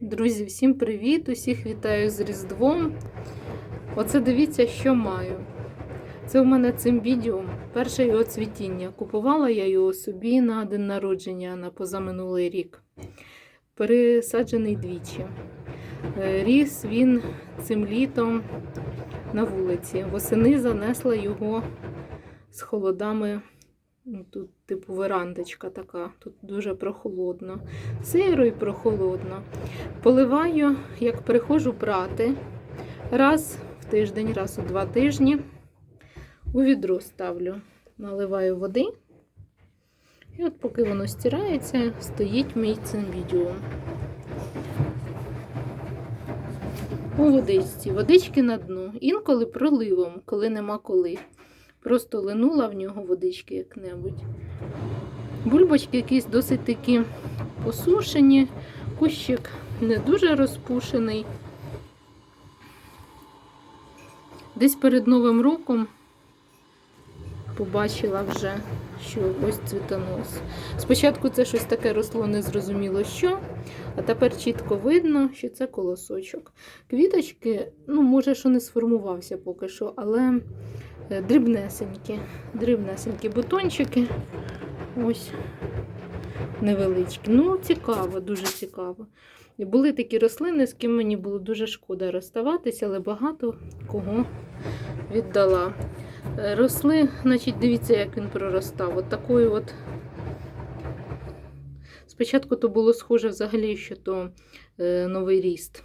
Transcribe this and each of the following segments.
Друзі, всім привіт! Усіх вітаю з Різдвом. Оце дивіться, що маю. Це у мене цим відео перше його цвітіння. Купувала я його собі на день народження на позаминулий рік. Пересаджений двічі. Е, Ріс він цим літом на вулиці. Восени занесла його з холодами. Ну, Тут, типу, верандочка така, тут дуже прохолодно. Сиро і прохолодно. Поливаю, як приходжу прати, раз в тиждень, раз у два тижні. У відро ставлю, наливаю води. І от поки воно стирається, стоїть мій цим відео. У водичці. Водички на дно. Інколи проливом, коли нема коли. Просто линула в нього водички як-небудь. Бульбочки якісь досить такі посушені, кущик не дуже розпушений. Десь перед Новим роком побачила вже, що ось цвітонос. Спочатку це щось таке росло незрозуміло що, а тепер чітко видно, що це колосочок. Квіточки, ну, може, що не сформувався поки що, але дрібнесенькі, дрібнесенькі бутончики. Ось невеличкі. Ну, цікаво, дуже цікаво. Були такі рослини, з ким мені було дуже шкода розставатися, але багато кого віддала. Е, Росли, значить, дивіться, як він проростав. От такою от. Спочатку то було схоже взагалі, що то е, новий ріст.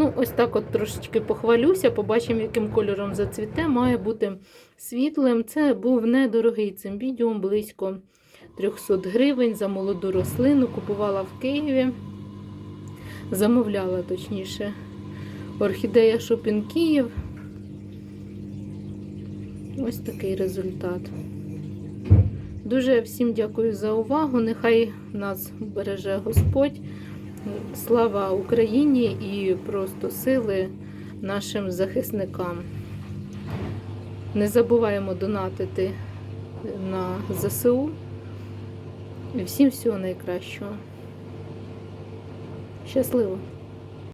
Ну, ось так от трошечки похвалюся, побачимо, яким кольором зацвіте. Має бути світлим. Це був недорогий цим відео, близько 300 гривень за молоду рослину. Купувала в Києві. Замовляла, точніше, орхідея Шопін Київ. Ось такий результат. Дуже всім дякую за увагу. Нехай нас береже Господь. Слава Україні і просто сили нашим захисникам. Не забуваємо донатити на ЗСУ. Всім всього найкращого. Щасливо!